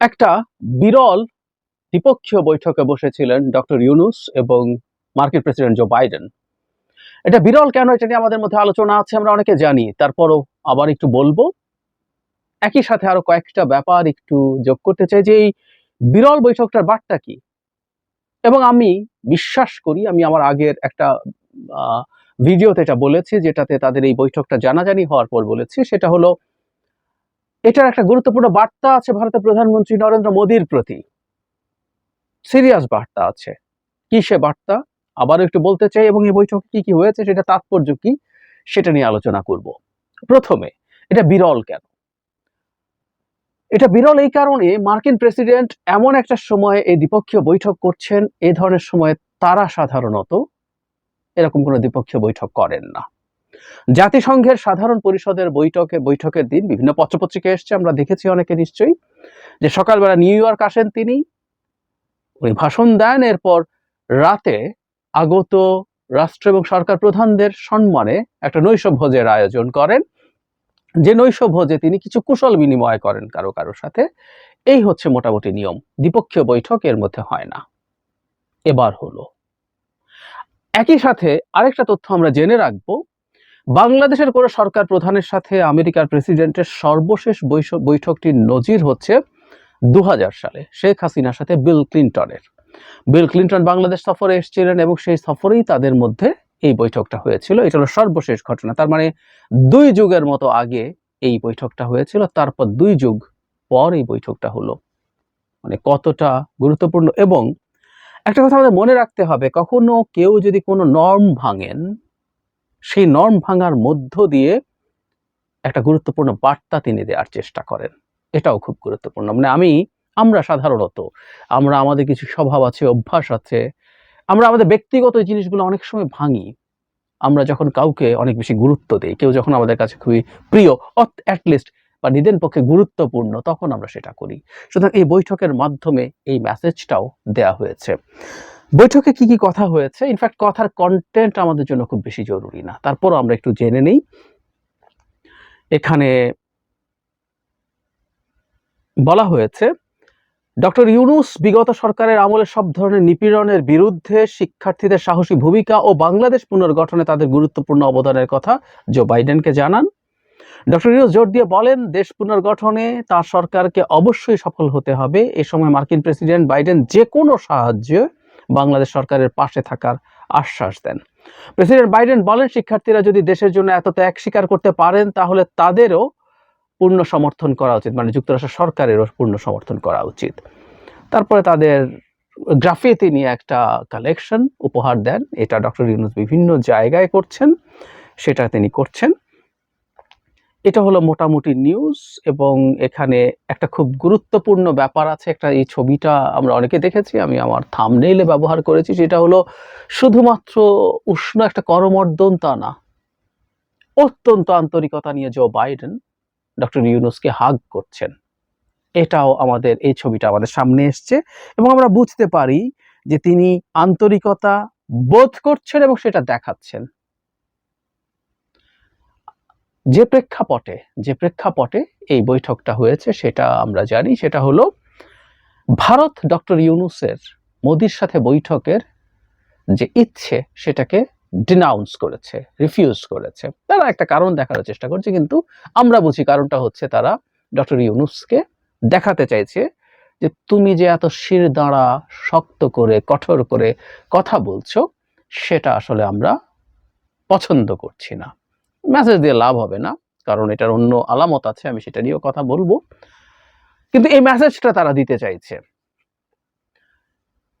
একটা বিরল দ্বিপক্ষীয় বৈঠকে বসেছিলেন ডক্টর ইউনুস এবং মার্কিন প্রেসিডেন্ট জো বাইডেন। এটা বিরল কেন এটা নিয়ে আমাদের মধ্যে আলোচনা আছে আমরা অনেকে জানি, তারপরও আবার একটু বলব। একই সাথে আরও কয়েকটা ব্যাপার একটু যোগ করতে চাই যে এই বিরল বৈঠকটার বার্তা কি? এবং আমি বিশ্বাস করি, আমি আমার আগের একটা ভিডিওতে এটা বলেছি যেটাতে তাদের এই বৈঠকটা জানাজানি হওয়ার পর বলেছি, সেটা হলো এটার একটা গুরুত্বপূর্ণ বার্তা আছে ভারতের প্রধানমন্ত্রী নরেন্দ্র মোদীর প্রতি। সিরিয়াস বার্তা আছে। কি সে বার্তা? আবারও একটু বলতে চাই, এবং এই বৈঠকে কি কি হয়েছে, সেটা তাৎপর্য কি, সেটা নিয়ে আলোচনা করব। প্রথমে, এটা বিরল কেন? এটা বিরল এই কারণে মার্কিন প্রেসিডেন্ট এমন একটা সময়ে এই দ্বিপক্ষীয় বৈঠক করছেন এই ধরনের সময়ে তারা সাধারণত এরকম কোনো দ্বিপক্ষীয় বৈঠক করেন না। জাতিসংঘের সাধারণ পরিষদের বৈঠকে, বৈঠকের দিন বিভিন্ন পত্রপত্রিকা এসছে, আমরা দেখেছি অনেকে নিশ্চয়ই, যে সকালবেলা নিউ ইয়র্ক আসেন তিনি, উনি ভাষণ দেন, এরপর রাতে আগত রাষ্ট্র এবং সরকার প্রধানদের সম্মানে একটা নৈশ ভোজের আয়োজন করেন। যে নৈশ ভোজে তিনি কিছু কুশল বিনিময় করেন কারও কারও সাথে, এই হচ্ছে মোটামুটি নিয়ম, দ্বিপক্ষীয় বৈঠক এর মধ্যে হয় না। এবার হলো। একই সাথে আরেকটা তথ্য আমরা জেনে রাখব বাংলাদেশের কোনো সরকার প্রধানের সাথে আমেরিকার প্রেসিডেন্টের সর্বশেষ বৈশ- বৈঠকটির নজির হচ্ছে দু হাজার সালে শেখ হাসিনার সাথে বিল ক্লিন্টনের। বিল ক্লিন্টন বাংলাদেশ সফরে এসেছিলেন এবং সেই সফরেই তাদের মধ্যে এই বৈঠকটা হয়েছিল। এটা হলো সর্বশেষ ঘটনা। তার মানে দুই যুগের মতো আগে এই বৈঠকটা হয়েছিল, তারপর দুই যুগ পর এই বৈঠকটা হলো। মানে কতটা গুরুত্বপূর্ণ এবং একটা কথা আমাদের মনে রাখতে হবে, কখনো কেউ যদি কোনো নর্ম ভাঙেন সেই নর্ম ভাঙার মধ্য দিয়ে একটা গুরুত্বপূর্ণ বার্তা তিনি দেওয়ার চেষ্টা করেন। এটাও খুব গুরুত্বপূর্ণ। মানে আমি, আমরা সাধারণত, আমরা আমাদের কিছু স্বভাব আছে, অভ্যাস আছে, আমরা আমাদের ব্যক্তিগত জিনিসগুলো অনেক সময় ভাঙি। আমরা যখন কাউকে অনেক বেশি গুরুত্ব দিই, কেউ যখন আমাদের কাছে খুবই প্রিয় অ্যাটলিস্ট বা নিদেন পক্ষে গুরুত্বপূর্ণ, তখন আমরা সেটা করি। সুতরাং এই বৈঠকের মাধ্যমে এই মেসেজটাও দেয়া হয়েছে। বৈঠকে কি কি কথা হয়েছে? ইনফ্যাক্ট কথার কন্টেন্ট আমাদের জন্য খুব বেশি জরুরি না। তারপরও আমরা একটু জেনে নেই। এখানে বলা হয়েছে, ডক্টর ইউনুস বিগত সরকারের আমলে সব ধরনের নিপীড়নের বিরুদ্ধে শিক্ষার্থীদের সাহসী ভূমিকা ও বাংলাদেশ পুনর্গঠনে তাদের গুরুত্বপূর্ণ অবদানের কথা জো বাইডেনকে জানান। ডক্টর ইউনুস জোর দিয়ে বলেন, দেশ পুনর্গঠনে তার সরকারকে অবশ্যই সফল হতে হবে। এ সময় মার্কিন প্রেসিডেন্ট বাইডেন যে কোনো সাহায্যে বাংলাদেশ সরকারের পাশে থাকার আশ্বাস দেন। প্রেসিডেন্ট বাইডেন বলেন, শিক্ষার্থীরা যদি দেশের জন্য এত ত্যাগ স্বীকার করতে পারেন, তাহলে তাদেরও পূর্ণ সমর্থন করা উচিত মানে যুক্তরাষ্ট্র সরকারেরও পূর্ণ সমর্থন করা উচিত। তারপরে তাদের গ্রাফিতি নিয়ে একটা কালেকশন উপহার দেন। এটা ডক্টর ইউনুস বিভিন্ন জায়গায় করছেন, সেটা তিনি করছেন। এটা হলো মোটামুটি নিউজ এবং এখানে একটা খুব গুরুত্বপূর্ণ ব্যাপার আছে। একটা এই ছবিটা আমরা অনেকে দেখেছি, আমি আমার থামনেইলে ব্যবহার করেছি। সেটা হলো শুধুমাত্র উষ্ণ একটা করমর্দন তা না, অত্যন্ত আন্তরিকতা নিয়ে জো বাইডেন ডক্টর ইউনুসকে হাগ করছেন। এটাও আমাদের এই ছবিটা আমাদের সামনে এসছে এবং আমরা বুঝতে পারি যে তিনি আন্তরিকতা বোধ করছেন এবং সেটা দেখাচ্ছেন। যে প্রেক্ষাপটে যে প্রেক্ষাপটে এই বৈঠকটা হয়েছে সেটা আমরা জানি, সেটা হলো ভারত ডক্টর ইউনুসের মোদির সাথে বৈঠকের যে ইচ্ছে সেটাকে ডিনাউন্স করেছে রিফিউজ করেছে। তারা একটা কারণ দেখার চেষ্টা করছে, কিন্তু আমরা বুঝি কারণটা হচ্ছে তারা ডক্টর ইউনুসকে দেখাতে চাইছে যে তুমি যে এত শির দাঁড়া, শক্ত করে, কঠোর করে কথা বলছো, সেটা আসলে আমরা পছন্দ করছি না। মেসেজ দিয়ে লাভ হবে না, কারণ এটার অন্য আলামত আছে, আমি সেটা নিয়েও কথা বলব। কিন্তু এই মেসেজটা তারা দিতে চাইছে।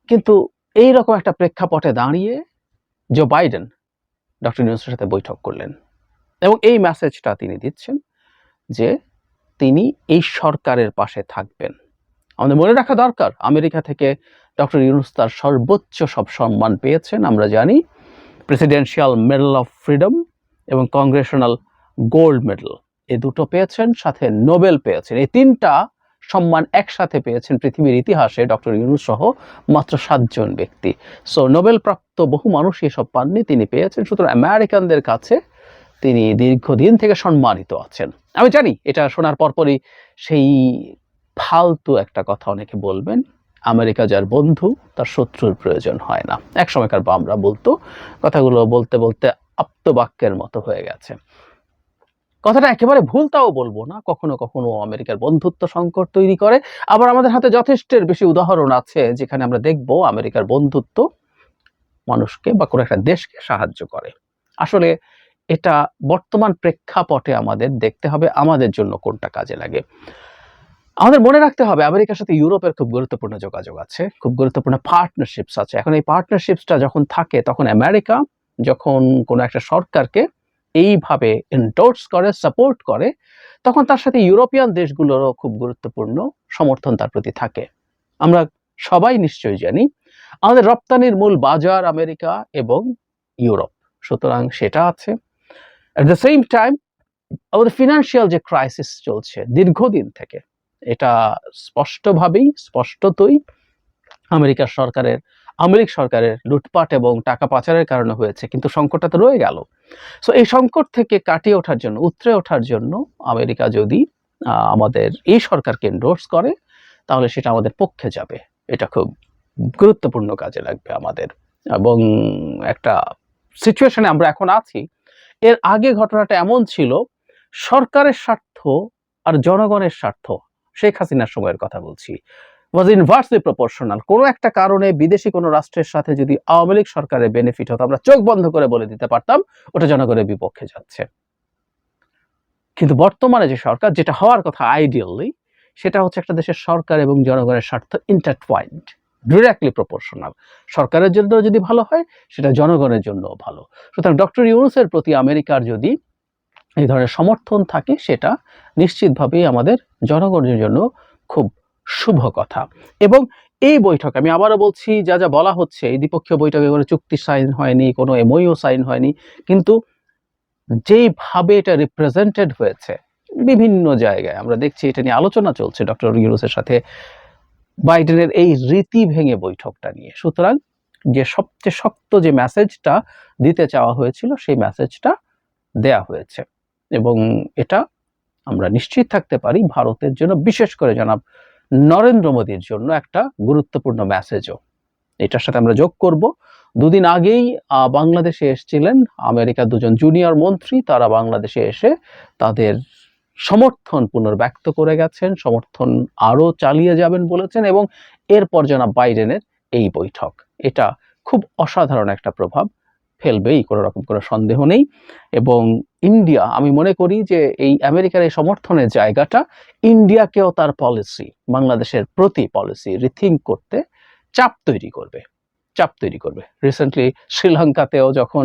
কিন্তু এই রকম একটা প্রেক্ষাপটে দাঁড়িয়ে জো বাইডেন ডক্টর ইউনুসের সাথে বৈঠক করলেন এবং এই মেসেজটা তিনি দিচ্ছেন যে তিনি এই সরকারের পাশে থাকবেন। আমাদের মনে রাখা দরকার, আমেরিকা থেকে ডক্টর ইউনুস তার সর্বোচ্চ সব সম্মান পেয়েছেন, আমরা জানি। প্রেসিডেন্সিয়াল মেডেল অফ ফ্রিডম এবং কংগ্রেশনাল গোল্ড মেডেল। এই দুটো পেয়েছেন, সাথে নোবেল পেয়েছেন। এই তিনটা সম্মান একসাথে পেয়েছেন পৃথিবীর ইতিহাসে ডক্টর ইউনুস সহ মাত্র সাতজন ব্যক্তি। সো নোবেল প্রাপ্ত বহু মানুষ এসব পাননি, তিনি পেয়েছেন। সুতরাং আমেরিকানদের কাছে তিনি দীর্ঘদিন থেকে সম্মানিত আছেন। আমি জানি, এটা শোনার পরপরই সেই ফালতু একটা কথা অনেকে বলবেন, আমেরিকা যার বন্ধু, তার শত্রুর প্রয়োজন হয় না। এক সময়কার বামরা বলতো, কথাগুলো বলতে বলতে আপ্তবাক্যের মতো হয়ে গেছে। কথাটা একেবারে ভুল তাও বলব না, কখনো কখনো আমেরিকার বন্ধুত্ব সংকট তৈরি করে। আবার আমাদের হাতে যথেষ্টের বেশি উদাহরণ আছে, যেখানে আমরা দেখব আমেরিকার বন্ধুত্ব মানুষকে বা কোনো একটা দেশকে সাহায্য করে। আসলে এটা বর্তমান প্রেক্ষাপটে আমাদের দেখতে হবে, আমাদের জন্য কোনটা কাজে লাগে। আমাদের মনে রাখতে হবে, আমেরিকার সাথে ইউরোপের খুব গুরুত্বপূর্ণ যোগাযোগ আছে, খুব গুরুত্বপূর্ণ পার্টনারশিপস আছে। এখন এই পার্টনারশিপসটা যখন থাকে, তখন আমেরিকা যখন কোনো একটা সরকারকে এইভাবে এন্ডোর্স করে সাপোর্ট করে, তখন তার সাথে ইউরোপিয়ান দেশগুলোরও খুব গুরুত্বপূর্ণ সমর্থন তার প্রতি থাকে। আমরা সবাই নিশ্চয়ই জানি, আমাদের রপ্তানির মূল বাজার আমেরিকা এবং ইউরোপ। সুতরাং সেটা আছে। অ্যাট দ্য সেম টাইম আমাদের ফিনান্সিয়াল যে ক্রাইসিস চলছে দীর্ঘদিন থেকে, এটা স্পষ্টভাবেই, স্পষ্টতই আমেরিকার সরকারের আমেরিক সরকারের লুটপাট এবং টাকা পাচারের কারণে হয়েছে, কিন্তু সংকটটা তো রয়ে গেল। সো এই সংকট থেকে কাটিয়ে ওঠার জন্য, উতরে ওঠার জন্য আমেরিকা যদি আমাদের এই সরকারকে এন্ডোর্স করে, তাহলে সেটা আমাদের পক্ষে যাবে। এটা খুব গুরুত্বপূর্ণ কাজে লাগবে আমাদের। এবং একটা সিচুয়েশনে আমরা এখন আছি, এর আগে ঘটনাটা এমন ছিল, সরকারের স্বার্থ আর জনগণের স্বার্থ, শেখ হাসিনার সময়ের কথা বলছি। ওয়াজ ইনভার্সলি প্রপোর্শনাল কোনো একটা কারণে বিদেশি কোনো রাষ্ট্রের সাথে যদি আওয়ামী লীগ সরকারের বেনিফিট হতো, আমরা চোখ বন্ধ করে বলে দিতে পারতাম, ওটা জনগণের বিপক্ষে যাচ্ছে। কিন্তু বর্তমানে যে সরকার, যেটা হওয়ার কথা আইডিয়ালি সেটা হচ্ছে একটা দেশের সরকার এবং জনগণের স্বার্থ ইন্টারটুয়াইন্ড ডিরেক্টলি প্রপোর্শনাল সরকারের জন্য যদি ভালো হয়, সেটা জনগণের জন্য ভালো। সুতরাং ডক্টর ইউনুসের প্রতি আমেরিকার যদি এই ধরনের সমর্থন থাকে, সেটা নিশ্চিতভাবেই আমাদের জনগণের জন্য খুব শুভ কথা। এবং এই বৈঠক আমি আবারও বলছি, যা যা বলা হচ্ছে, এই দ্বিপক্ষীয় বৈঠকে কোনো চুক্তি সাইন হয়নি, কোনো এমওইও সাইন হয়নি, কিন্তু যেইভাবে এটা রিপ্রেজেন্টেড হয়েছে, বিভিন্ন জায়গায় আমরা দেখছি, এটা নিয়ে আলোচনা চলছে ডক্টর ইউনুসের সাথে বাইডেনের এই রীতি ভেঙে বৈঠকটা নিয়ে। সুতরাং যে সবচেয়ে শক্ত যে মেসেজটা দিতে চাওয়া হয়েছিল, সেই মেসেজটা দেয়া হয়েছে। এবং এটা আমরা নিশ্চিত থাকতে পারি, ভারতের জন্য বিশেষ করে জনাব নরেন্দ্র মোদীর জন্য একটা গুরুত্বপূর্ণ মেসেজও এটার সাথে আমরা যোগ করব। দুদিন আগেই বাংলাদেশে এসেছিলেন আমেরিকার দুজন জুনিয়র মন্ত্রী। তারা বাংলাদেশে এসে তাদের সমর্থন পুনর্ব্যক্ত করে গেছেন, সমর্থন আরও চালিয়ে যাবেন বলেছেন এবং এরপর জনাব বাইডেনের এই বৈঠক। এটা খুব অসাধারণ একটা প্রভাব। ফেলবেই কোনো রকম কোনো সন্দেহ নেই। এবং ইন্ডিয়া, আমি মনে করি যে এই আমেরিকার এই সমর্থনের জায়গাটা ইন্ডিয়াকেও তার পলিসি বাংলাদেশের প্রতি পলিসি রিথিঙ্ক করতে চাপ তৈরি করবে, চাপ তৈরি করবে। রিসেন্টলি শ্রীলঙ্কাতেও যখন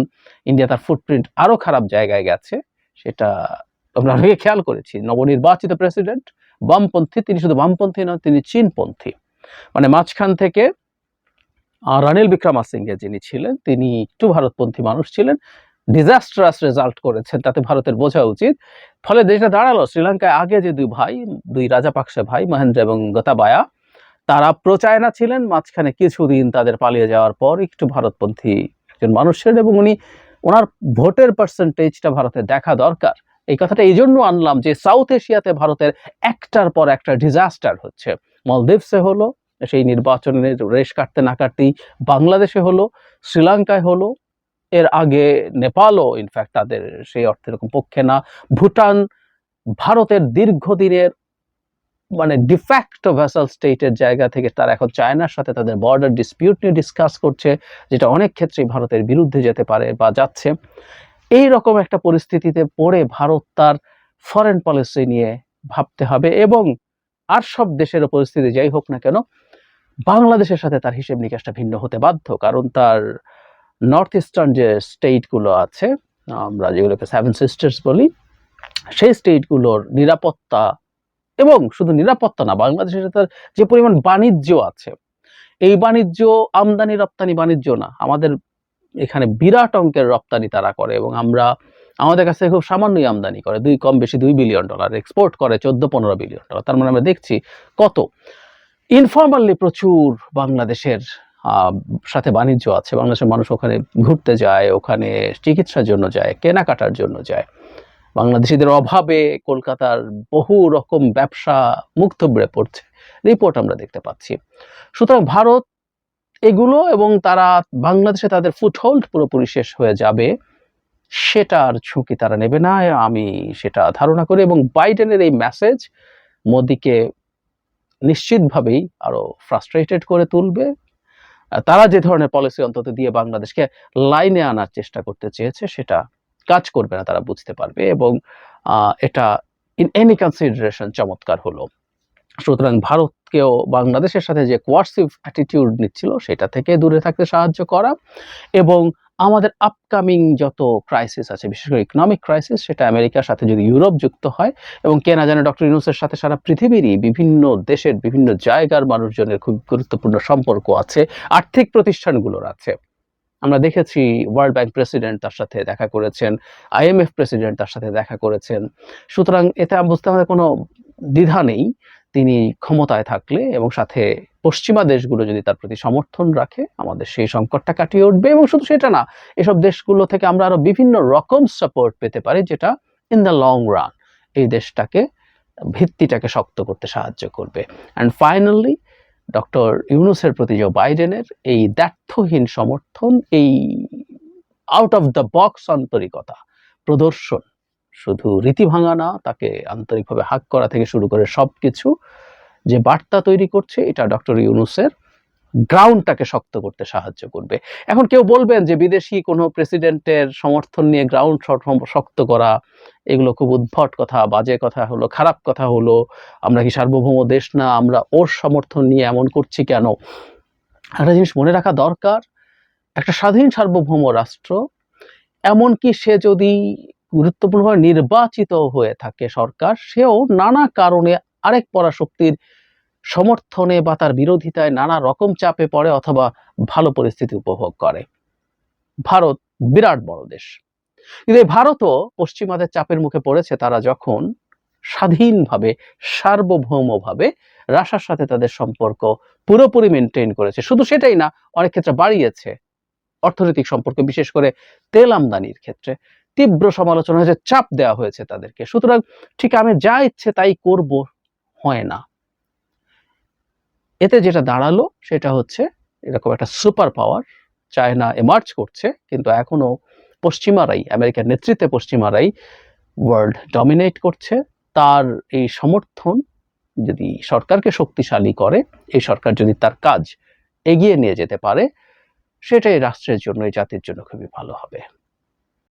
ইন্ডিয়া তার ফুটপ্রিন্ট আরও খারাপ জায়গায় গেছে, সেটা আমরা অনেকে খেয়াল করেছি। নবনির্বাচিত প্রেসিডেন্ট বামপন্থী, তিনি শুধু বামপন্থী নন তিনি চীনপন্থী। মানে মাঝখান থেকে রানিল বিক্রমাসিঙ্গে যিনি ছিলেন, তিনি একটু ভারতপন্থী মানুষ ছিলেন ডিজাস্ট্রাস রেজাল্ট করেছেন, তাতে ভারতের বোঝা উচিত। ফলে দেশটা দাঁড়াল, শ্রীলঙ্কায় আগে যে দুই ভাই, দুই রাজাপাকসে ভাই, মহেন্দ্র এবং গতাবায়া, তারা প্রচায়না ছিলেন, মাঝখানে কিছুদিন তাদের পালিয়ে যাওয়ার পর একটু ভারতপন্থী একজন মানুষ ছিলেন এবং উনি ওনার ভোটের পার্সেন্টেজটা ভারতে দেখা দরকার। এই কথাটা এই জন্য আনলাম যে সাউথ এশিয়াতে ভারতের একটার পর একটা ডিজাস্টার হচ্ছে। মলদ্বীপসে হলো সেই নির্বাচনের রেশ কাটতে না কাটতেই বাংলাদেশে হলো, শ্রীলঙ্কায় হলো, এর আগে নেপালও ইনফ্যাক্ট তাদের সেই অর্থে এরকম পক্ষে না। ভুটান ভারতের দীর্ঘদিনের মানে ডিফ্যাক্ট ভ্যাসাল স্টেটের জায়গা থেকে তারা এখন চায়নার সাথে তাদের বর্ডার ডিসপিউট নিয়ে ডিসকাস করছে, যেটা অনেক ক্ষেত্রেই ভারতের বিরুদ্ধে যেতে পারে বা যাচ্ছে। এই রকম একটা পরিস্থিতিতে পড়ে ভারত তার ফরেন পলিসি নিয়ে ভাবতে হবে এবং আর সব দেশের পরিস্থিতি যাই হোক না কেন বাংলাদেশের সাথে তার হিসেব নিকাশটা ভিন্ন হতে বাধ্য, কারণ তার নর্থ ইস্টার্ন যে স্টেটগুলো আছে, আমরা যেগুলোকে সেভেন সিস্টার্স বলি, সেই স্টেটগুলোর নিরাপত্তা এবং শুধু নিরাপত্তা না, বাংলাদেশের সাথে তার যে পরিমাণ বাণিজ্য আছে, এই বাণিজ্য, আমদানি, রপ্তানি বাণিজ্য না, আমাদের এখানে বিরাট অঙ্কের রপ্তানি তারা করে এবং আমরা, আমাদের কাছে খুব সামান্যই আমদানি করে, দুই কম বেশি দুই বিলিয়ন ডলার এক্সপোর্ট করে চোদ্দ পনেরো বিলিয়ন ডলার তার মানে আমরা দেখছি কত। ইনফর্মালি প্রচুর বাংলাদেশের সাথে বাণিজ্য আছে। বাংলাদেশের মানুষ ওখানে ঘুরতে যায়, ওখানে চিকিৎসার জন্য যায়, কেনাকাটার জন্য যায়। বাংলাদেশিদের অভাবে কলকাতার বহু রকম ব্যবসা থুবড়ে পড়ছে। রিপোর্ট আমরা দেখতে পাচ্ছি। সুতরাং ভারত এগুলো এবং তারা বাংলাদেশে তাদের ফুটহোল্ড পুরোপুরি শেষ হয়ে যাবে সেটার ঝুঁকি তারা নেবে না। আমি সেটা ধারণা করি এবং বাইডেনের এই মেসেজ মোদিকে নিশ্চিতভাবেই আরও ফ্রাস্ট্রেটেড করে তুলবে। তারা যে ধরনের পলিসি অন্তত দিয়ে বাংলাদেশকে লাইনে আনার চেষ্টা করতে চেয়েছে, সেটা কাজ করবে না, তারা বুঝতে পারবে এবং এটা ইন এনি কনসিডারেশন চমৎকার হলো। সুতরাং ভারতকেও বাংলাদেশের সাথে যে কোয়ার্সিভ অ্যাটিটিউড নিচ্ছিল, সেটা থেকে দূরে থাকতে সাহায্য করা এবং আমাদের আপকামিং যত ক্রাইসিস আছে, বিশেষ করে ইকোনমিক ক্রাইসিস সেটা আমেরিকার সাথে যদি ইউরোপ যুক্ত হয় এবং কে না জানে ডক্টর ইউনুসের সাথে সারা পৃথিবীরই বিভিন্ন দেশের বিভিন্ন জায়গার মানুষজনের খুব গুরুত্বপূর্ণ সম্পর্ক আছে, আর্থিক প্রতিষ্ঠানগুলোর আছে। আমরা দেখেছি ওয়ার্ল্ড ব্যাংক প্রেসিডেন্ট তার সাথে দেখা করেছেন আইএমএফ প্রেসিডেন্ট তার সাথে দেখা করেছেন। সুতরাং এতে বুঝতে আমাদের কোনো দ্বিধা নেই, তিনি ক্ষমতায় থাকলে এবং সাথে পশ্চিমা দেশগুলো যদি তার প্রতি সমর্থন রাখে, আমাদের সেই সংকটটা কাটিয়ে উঠবে এবং শুধু সেটা না, এসব দেশগুলো থেকে আমরা আরও বিভিন্ন রকম সাপোর্ট পেতে পারি যেটা ইন দ্য লং রান এই দেশটাকে, ভিত্তিটাকে শক্ত করতে সাহায্য করবে। অ্যান্ড ফাইনালি ডক্টর ইউনুসের প্রতি যে বাইডেনের এই দ্ব্যর্থহীন সমর্থন, এই আউট অফ দ্য বক্স আন্তরিকতা, প্রদর্শন শুধু রীতি ভাঙা না, তাকে আন্তরিকভাবে হাক করা থেকে শুরু করে সব কিছু যে বার্তা তৈরি করছে, এটা ডক্টর ইউনুসের গ্রাউন্ডটাকে শক্ত করতে সাহায্য করবে। এখন কেউ বলবেন যে বিদেশি কোনো প্রেসিডেন্টের সমর্থন নিয়ে গ্রাউন্ড শক্ত করা, এগুলো খুব উদ্ভট কথা, বাজে কথা হলো, খারাপ কথা হলো, আমরা কি সার্বভৌম দেশ না, আমরা ওর সমর্থন নিয়ে এমন করছি কেন? একটা জিনিস মনে রাখা দরকার, একটা স্বাধীন সার্বভৌম রাষ্ট্র, এমনকি সে যদি গুরুত্বপূর্ণভাবে নির্বাচিত হয়ে থাকে সরকার, সেও নানা কারণে আরেক পরাশক্তির সমর্থনে বা তার বিরোধিতায় নানা রকম চাপে পড়ে অথবা ভালো পরিস্থিতি উপভোগ করে। ভারত বিরাট বড় দেশ। কিন্তু ভারতও পশ্চিমাদের চাপের মুখে পড়েছে, তারা যখন স্বাধীনভাবে, সার্বভৌমভাবে রাশার সাথে তাদের সম্পর্ক পুরোপুরি মেনটেন করেছে, শুধু সেটাই না, অনেক ক্ষেত্রে বাড়িয়েছে অর্থনৈতিক সম্পর্ক, বিশেষ করে তেল আমদানির ক্ষেত্রে। তীব্র সমালোচনা হয়েছে, চাপ দেওয়া হয়েছে তাদেরকে। সুতরাং ঠিক আমি যা ইচ্ছে তাই করব, হয় না। এতে যেটা দাঁড়াল সেটা হচ্ছে এরকম একটা সুপার পাওয়ার। চায়না এমার্জ করছে, কিন্তু এখনও পশ্চিমারাই, আমেরিকার নেতৃত্বে পশ্চিমারাই ওয়ার্ল্ড ডমিনেট করছে। তার এই সমর্থন যদি সরকারকে শক্তিশালী করে, এই সরকার যদি তার কাজ এগিয়ে নিয়ে যেতে পারে, সেটাই রাষ্ট্রের জন্য, এই জাতির জন্য খুবই ভালো হবে।